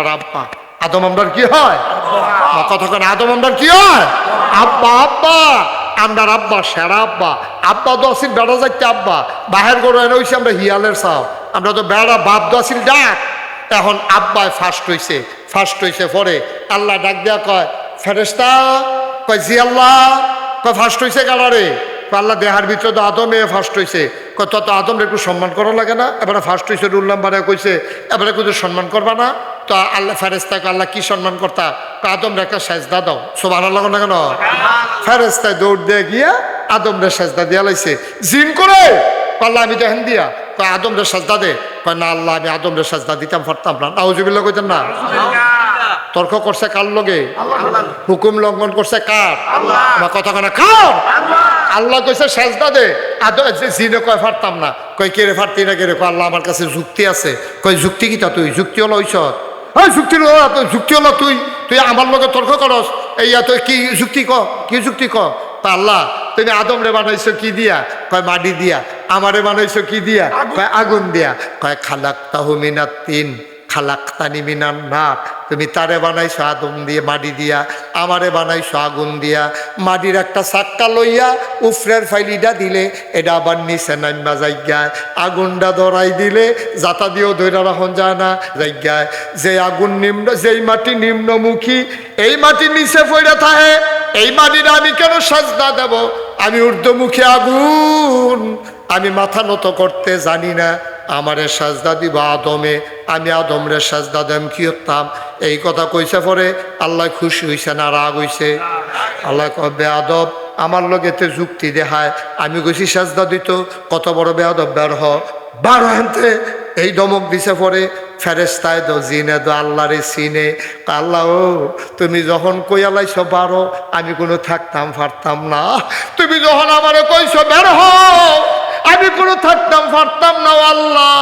আব্বা। আদম আমরার কি হয়? কতক্ষণ আদম আমরার কি হয়? আব্বা আব্বা। আমরার আব্বা সেরা আব্বা। আব্বা তো আসিল বেড়া যাইতে আব্বা। বাহের গরু এনে হইছে আমরা হিয়ালের আমরা তো বেড়া বাপ তো আসিল ডাক। এখন আব্বায় ফার্স্ট হইছে। ফার্স্ট হইছে পরে আল্লাহ ডাক দেয়া কয় ফেরেস্তা কয় জি আল্লাহ। কয় ফার্স্ট হইছে গালারে আল্লাহ দেহার ভিতরে তো আদমে ফার্স্ট হয়েছে তত আদমরে একটু সম্মান করা লাগে না? এবারে ফার্স্ট হইছে রুল নাম্বারে কইছে এবারে কিন্তু সম্মান করবা না। তো আল্লাহ ফেরেস্তাকে আল্লাহ কি সম্মান করতা? আদম রেখা সেজদা দাও। সোভান আল্লাহ না কেন? ফেরেস্তায় দৌড় দিয়ে গিয়া আদম রে সেজদা দিয়া লাইছে। জিন করে? পাল্লা আমি দেখেন দিয়া। কয়, আদম রে সেজদা দে। না, আল্লাহ, আমি আদম রে সেজদা দিতাম পারতাম না। নাউজুবিল্লাহ কইতেন না? তর্ক করছে কার লগে? হুকুম লঙ্ঘন করছে কার? আমার কথা কেন কার? আল্লাহ কইছে সেজদা দে। জিনে কয়, ফারতাম না। কয়, কে রে ফারতি না, কে রে? আল্লাহ, আমার কাছে যুক্তি আছে। কয়, যুক্তি কিতা তুই? যুক্তি হলো ঐশ্বর। হ্যাঁ যুক্তি তুই যুক্তি হলো তুই তুই আমার লগে তর্ক করস। এই তুই কি যুক্তি ক কি যুক্তি ক? তা আল্লাহ তুমি আদম রে বানাইছো কি দিয়া? কয় মাটি দিয়া। আমারে বানাইছো কি দিয়া? কয় আগুন দিয়া। কয় খালাক তাহমিনা তিন। খালাক্তানি মিনার নাক। তুমি তারে বানাইছো আদম দিয়ে, মাটি দিয়া, আমারে বানাইছো আগুন দিয়া। মাটির একটা চাক্কা লইয়া উফরের ফাইলিটা দিলে, এটা আবার নিচে নাইমা জায়গায়। আগুনটা ধরাই দিলে, যাতা দিয়েও ধৈরা রাখন যায় না জায়গায়। যে আগুন নিম্ন, যেই মাটি নিম্নমুখী, এই মাটি নিচে পড়ে থাকে। এই মাটিটা আমি কেন সাজদা দেব? আমি ঊর্ধ্বমুখী আগুন, আমি মাথা নত করতে জানি না। আমারে সাজদা দিব আদমে, আমি আদমরে সাজদা দেম, কি হতাম এই কথা কইছে পরে আল্লাহ খুশি হইছে না রাগ হইছে। আল্লাহ কয়, বেয়াদব, আমার লগেতে যুক্তি দেখায়। আমি কইছি, সাজদা দিত, কত বড় বেয়াদব বের হ। বারো হানতে এই দমক দিছে পরে ফেরেস্তায় দো জিনে দো আল্লাহরে সিনে আল্লাহ তুমি যখন কইয়ালাইছ বারো আমি কোনো থাকতাম পারতাম না। তুমি যখন আমারে কইছো বের হও আমি কোনো থাকতাম পারতাম না আল্লাহ।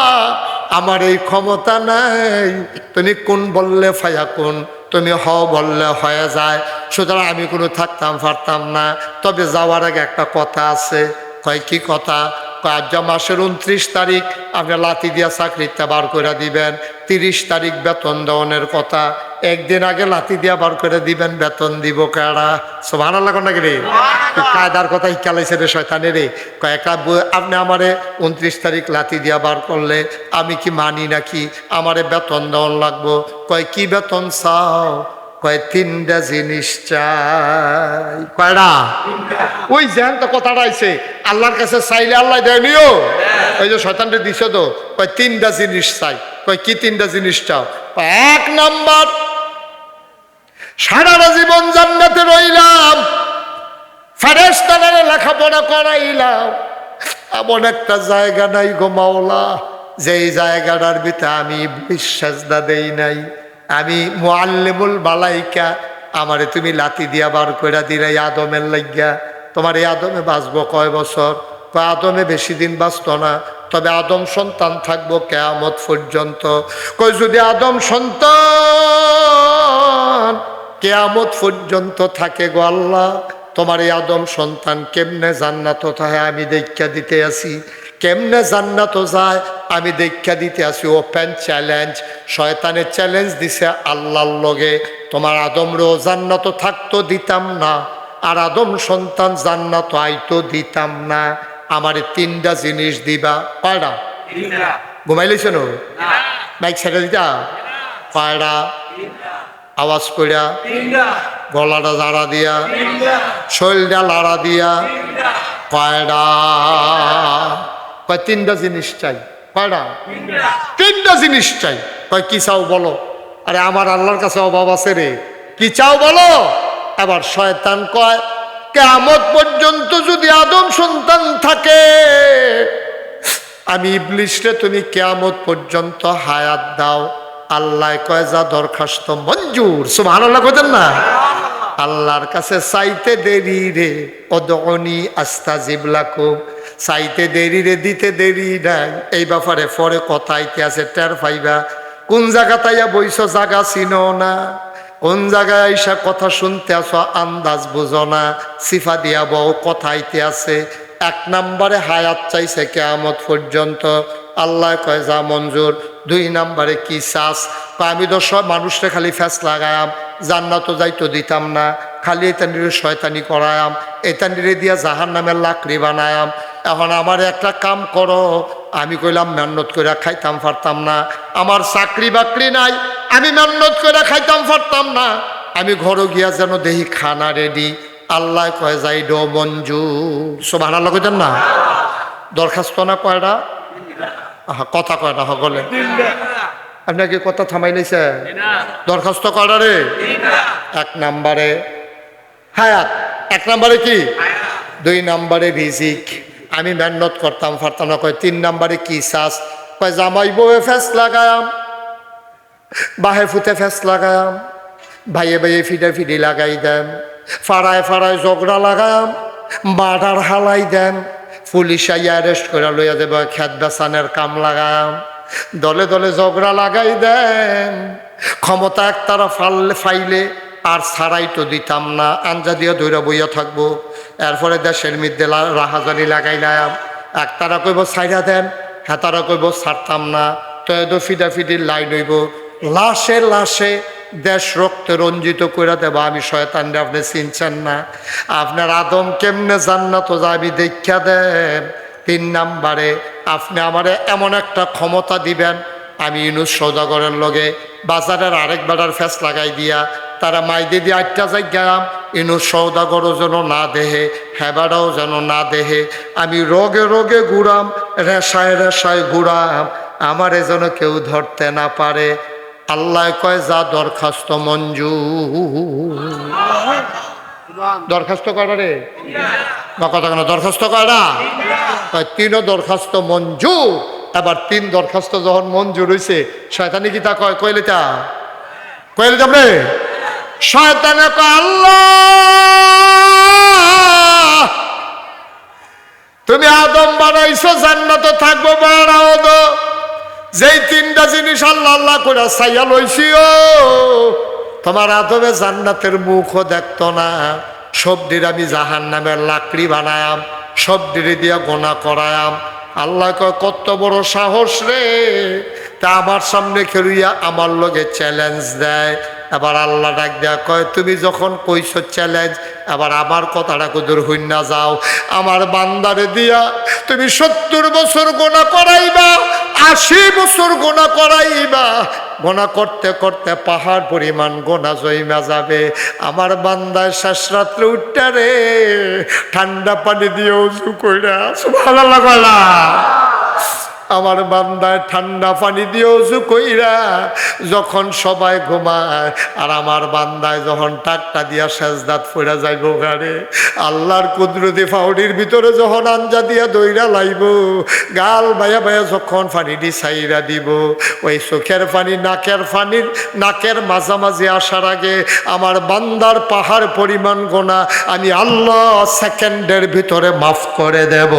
আমার এই ক্ষমতা নাই। তুমি কোন বললে ফায়া কোন, তুমি হ বললে হয়ে যায়। সুতরাং আমি কোনো থাকতাম পারতাম না। তবে যাওয়ার আগে একটা কথা আছে। কয়, কি কথা? আজ মাসের উনত্রিশ তারিখ, আপনি লাতি দিয়া চাকরিটা বার করে দিবেন। তিরিশ তারিখ বেতন দেওয়ানের কথা। একদিন আগে লাতি দিয়া বার করে দিবেন বেতন দিব কারা? ভালো লাগো নাকি রে? কায়দার কথা শিকালাইছে রে শয়তানে রে। কয়েকটা আপনি আমারে উনত্রিশ তারিখ লাতি দিয়া বার করলে আমি কি মানি নাকি? আমারে বেতন দেওয়ান লাগবো। কয় কি বেতন চাও? কয় তিনটা জিনিস চাই। কয়টা ওই তো কথাটা আইছে। আল্লাহর কাছে চাইলে আল্লাহ দেয়নিও ওই যে শয়তানটা দিছে তো। কয় তিনটা জিনিস চাই। কয় কি তিনটা জিনিস চাও? এক নাম্বার সারাটা জীবন জান্নাতে রইলাম। ফেরেস্তানারে লেখাপড়া করাইলাম। এমন একটা জায়গা নাই গো মাওলা, যেই জায়গাটার ভিতরে আমি বিশ্বাস দা দেই নাই। আমি মোয়াল্লেমুল বালাইকা আমারে তুমি লাতি দিয়া বার করে দিলে আদমের লাগিয়া তোমার এই আদমে বাঁচবো কয় বছর? কয়, আদমে বেশি দিন বাঁচত না। তবে আদম সন্তান থাকব কেয়ামত পর্যন্ত। কই যদি আদম সন্তান কেয়ামত পর্যন্ত থাকে গো আল্লাহ। তোমার এই আদম সন্তান কেমনে জান্নাত থাকে আমি দেখা দিতে আসি। কেমনে জান্নাত যায় আমি দেখা দিতে আসি। ওপেন চ্যালেঞ্জ শয়তানের চ্যালেঞ্জ দিছে আল্লাহর লগে। তোমার আদমরও জান্নাত থাকতো দিতাম না। আর আদম সন্তান জান্নাত আইতো দিতাম না। আমার তিনটা জিনিস দিবা। পায়রা ঘুমাইলেছ নো? বাইক ছেড়ে দিতা? পায়রা আওয়াজ কইরা গলাটা জাড়া দিয়া শরীরটা লাড়া দিয়া কয়ডা? কয় তিনটা জিনিস চাই। কয়ডা? তিনটা। জিনিস চাই। কয় কি চাও বলো? আরে আমার আল্লাহর কাছে অভাব আছে রে। কি চাও বলো? এবার শয়তান কয় কেমত পর্যন্ত যদি আদম সন্তান থাকে আমি ইবলিশরে তুমি কেয়ামত পর্যন্ত হায়াত দাও। আল্লাহ কয় যা দরখাস্ত মঞ্জুর। সুমান আল্লাহ কইতেন না? আল্লাহর কাছে চাইতে দেরি রে অদনি আস্তা জিবলাকুম চাইতে দেরি রে দিতে দেরি নাই। এই ব্যাপারে পরে কথা আছে টের পাইবা। কোন জায়গা তাইয়া বইছ জাগা চিনো না। কোন জায়গায় আইসা কথা শুনতে আসো আন্দাজ বুঝো না। সিফা দিয়া বউ কথা আছে এক নম্বরে হায়াত চাইছে কেয়ামত পর্যন্ত। আল্লাহ কয় যা মঞ্জুর। দুই নাম্বারে কি চাস কয় আমি তো সব মানুষটা খালি ফ্যাস লাগায়াম, জান্নাতও যাইতো দিতাম না, খালি এতানিরে শয়তানি করায়াম এতানিরে দিয়া জাহান নামের লাকড়ি বানায়াম। এখন আমার একটা কাম করো, আমি কইলাম মেহনত করে খাইতাম পারতাম না, আমার চাকরি বাকরি নাই, আমি মেহনত করে খাইতাম পারতাম না, আমি ঘরে গিয়া যেন দেহি খানা রেডি, আল্লাহ কয় যাই ডো মঞ্জু সব আনার কইতেন না? দরখাস্ত না কয়টা আহা, কথা কয়টা সকলে আপনাকে কথা থামাই লাইছে দরখাস্ত কয়টা রে? এক নাম্বারে। হায়াত এক নাম্বারে কি? দুই নাম্বারে ভিজিক আমি মেহনত করতাম পারতাম না কয় তিন নাম্বারে কি চাস কয় জামাই বউয়ে ফেস লাগায়াম। বাহে ফুতে ফেস লাগায়াম। ভাইয়ে ভাইয়ে ফিডে ফিডি লাগাই দেন। ফাড়ায় ফাড়ায় ঝগড়া লাগাম। বাটার হালাই দেন। পুলিশ আইয়া অ্যারেস্ট করে লইয়া দেব খেত বেচানের কাম লাগাম। দলে দলে ঝগড়া লাগাই দেন। ক্ষমতা একতারা ফাললে ফাইলে আর ছাড়াই তো দিতাম না, আঞ্জা দিয়ে দৈরা বইয়া থাকব। এরপরে দেশের মধ্যে রাহাজানি লাগাইলাম একতারা কইব ছাইরা দেন। হেতারা কইব, ছাড়তাম না। তো ফিদির লাইন হইব লাশে লাশে দেশ রক্তে রঞ্জিত করে দেবা, আমি শয়তানরে আপনি চিনছেন না। আপনার আদম কেমনে জান্নাত যাবি দেখা দেন। তিন নাম্বারে, আপনি আমারে এমন একটা ক্ষমতা দিবেন। আমি ইনুস সৌদাগরের লগে বাজারের আরেক বেড়ার ফেস লাগাই দিয়া, তারা মাইদে দিয়ে আটটা যাই গেলাম। ইনুস সৌদাগরও যেন না দেহে হেবাটাও যেন না দেহে। আমি রোগে রোগে ঘুরাম, রেশায় রেশায় ঘুরাম। আমারে যেন কেউ ধরতে না পারে। আল্লাহ কয়, যা দরখাস্ত মঞ্জু দরখাস্ত করা রে? বা কথা কেন? দরখাস্ত করা কয়, তিনও দরখাস্ত মঞ্জু এবার তিন দরখাস্ত যখন মঞ্জুর হয়েছে শয়তানি কি তা কয়? কইলে তা? কইলে যাবে শয়তানে কয়, আল্লাহ! তুমি আদম বানাইছো, জান্নাত থাকব, বাড়াও যেই তিনটা জিনিস আল্লাহ আল্লাহ করে সাইয়া লইছি ও তোমার আদবে জান্নাতের মুখও দেখতো না। সবডির আমি জাহান নামের লাকড়ি বানায়াম সবডিরে দিয়া গোনা করায়াম। আল্লাহ কয়, কত বড় সাহস রে। তা আমার সামনে খেলুইয়া আমার লগে চ্যালেঞ্জ দেয়। এবার আল্লাহ ডাক দেয়া কয়, তুমি যখন কইছো চ্যালেঞ্জ এবার আমার কথাটা কুদুর হইন যাও। আমার বান্দারে দিয়া তুমি সত্তর বছর গোনা করাইবা, আশি বছর গোনা করাইবা। গোনা করতে করতে পাহাড় পরিমাণ গোনা জইমা যাবে। আমার বান্দায় শেষ রাত্রে উঠটা রে, ঠান্ডা পানি দিয়ে উজু কইরা কইলা আমার বান্দায় ঠান্ডা পানি দিয়ে উজু কইরা যখন সবাই ঘুমায়, আর আমার বান্দায় যখন টাকটা দিয়া সেজদাত ফইরা যাইব গাড়ে আল্লাহর কুদরতি ফাউডির ভিতরে যখন আঞ্জা দিয়া দইরা লাইব, গাল বায়া বায়া যখন পানিটি সাইরা দিব, ওই চোখের পানি, নাকের পানির নাকের মাঝামাঝি আসার আগে আমার বান্দার পাহাড় পরিমাণ গোনা আমি আল্লাহ সেকেন্ডের ভিতরে মাফ করে দেব।